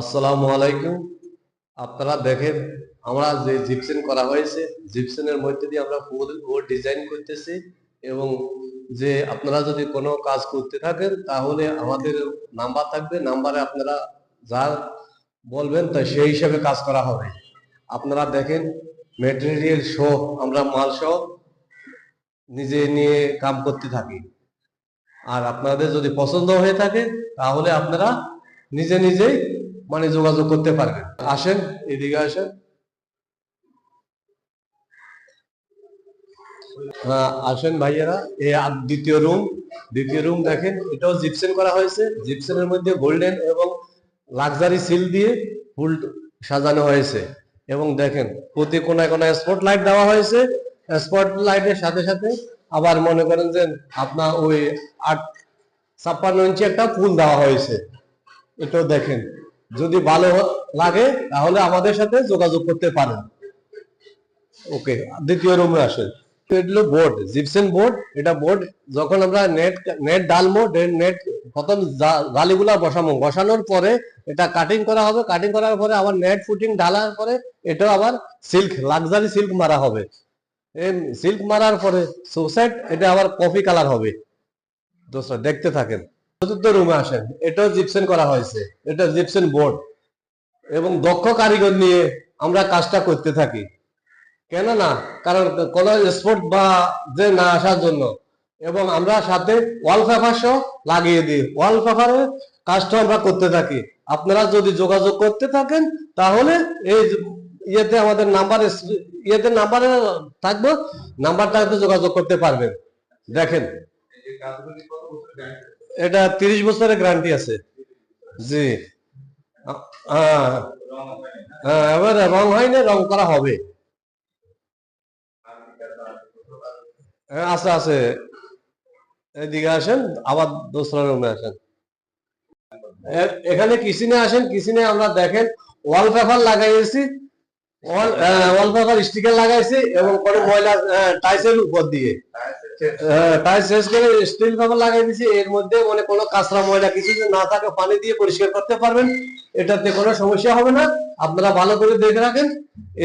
আসসালামু আলাইকুম। আপনারা দেখেন, আমরা যে জিপসেন করা হয়েছে, জিপসেনের মধ্যে দিয়ে আমরা ফুল ও ডিজাইন করতেছি এবং যে আপনারা যদি কোনো কাজ করতে থাকেন, তাহলে আমাদের নাম্বার থাকবে। নাম্বারে আপনারা যা বলবেন, তা সেই হিসাবে কাজ করা হবে। আপনারা দেখেন, মেটেরিয়াল সহ আমরা মাল সহ নিজে নিয়ে কাম করতে থাকি। আর আপনাদের যদি পছন্দ হয়ে থাকে, তাহলে আপনারা নিজে নিজেই মানে যোগাযোগ করতে পারবেন। আসেন এদিকে আসেন। হ্যাঁ, আসেন ভাইয়েরা এই দ্বিতীয় রুম দ্বিতীয় রুম দেখেন এটাও জিপসেন করা হয়েছে। জিপসেনের মধ্যে গোল্ডেন এবং লাক্সারি সিল দিয়ে ফুল সাজানো হয়েছে। এবং দেখেন প্রতি কোনায় কোনায় স্পট লাইট দেওয়া হয়েছে। স্পট লাইটের সাথে সাথে আবার মনে করেন যে আপনার ওই আট ছাপ্পান্ন ইঞ্চি একটা ফুল দেওয়া হয়েছে। এটাও দেখেন। যদি ভালো লাগে, তাহলে আমাদের সাথে যোগাযোগ করতে পারেন। ওকে, দ্বিতীয় রুমে আসেন। এগুলো বোর্ড জিপসেন বোর্ড এটা বোর্ড যখন আমরা নেট নেট ডালবো নেট প্রথম জালিগুলা বসাবো বসানোর পরে এটা কাটিং করা হবে। কাটিং করার পরে আবার নেট ফুটিং ডালার পরে এটাও আবার সিল্ক লাক্সারি সিল্ক মারা হবে। সিল্ক মারার পরে সুসাইড এটা আবার কফি কালার হবে। দোস্ত, দেখতে থাকেন। চতুর্থ রুমে আসেন। এটাও জিপসেন করা হয়েছে। এটা জিপসেন বোর্ড এবং দক্ষ কারিগর নিয়ে আমরা কাজটা করতে থাকি। কেন না কারণ কোন স্পোর্ট বা যে না আসার জন্য। এবং আমরা সাথে ওয়াল পেপার সহ লাগিয়ে দিই ওয়াল পেপারে কাজটা আমরা করতে থাকি। আপনারা যদি যোগাযোগ করতে থাকেন, তাহলে এই ইয়েতে আমাদের নাম্বার ইয়েতে নাম্বারে থাকব নাম্বারটাতে যোগাযোগ করতে পারবেন। দেখেন। এটা তিরিশ বছরের গ্যারান্টি আছে। জি। হ্যাঁ রং হয় না, রং করা হবে। আছে আছে। এদিকে আসেন, আবার দোসরা রুমে আসেন। এখানে কিচেনে আসেন, কিচেনে আমরা দেখেন ওয়াল পেপার লাগাইছি ওয়াল ওয়াল পেপার স্টিকার লাগাইছি এবং কোনো ময়লা টাইসের উপর দিয়ে। টাইস শেষ করে স্টিল পেপার লাগাই দিছি। এর মধ্যে মানে কোনো কাঁচরা ময়লা কিছু না থাকে, পানি দিয়ে পরিষ্কার করতে পারবেন। এটাতে কোনো সমস্যা হবে না। আপনারা ভালো করে দেখে রাখেন।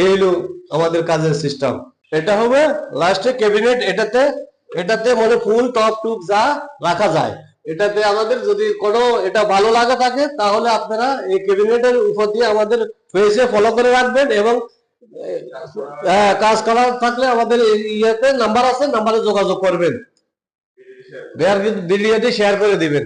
এই হলো আমাদের কাজের সিস্টেম এটা হবে লাস্টে ক্যাবিনেট এটাতে এটাতে মানে ফুল টপ টুপ যা রাখা যায়। এটাতে আমাদের যদি কোনো এটা ভালো লাগা থাকে, তাহলে আপনারা এই ক্যাবিনেটের উপর দিয়ে আমাদের পেজে ফলো করে রাখবেন এবং হ্যাঁ, কাজ করা থাকলে আমাদের ইয়েতে নাম্বার আছে নাম্বারে যোগাযোগ করবেন। ভিডিওটি শেয়ার করে দিবেন।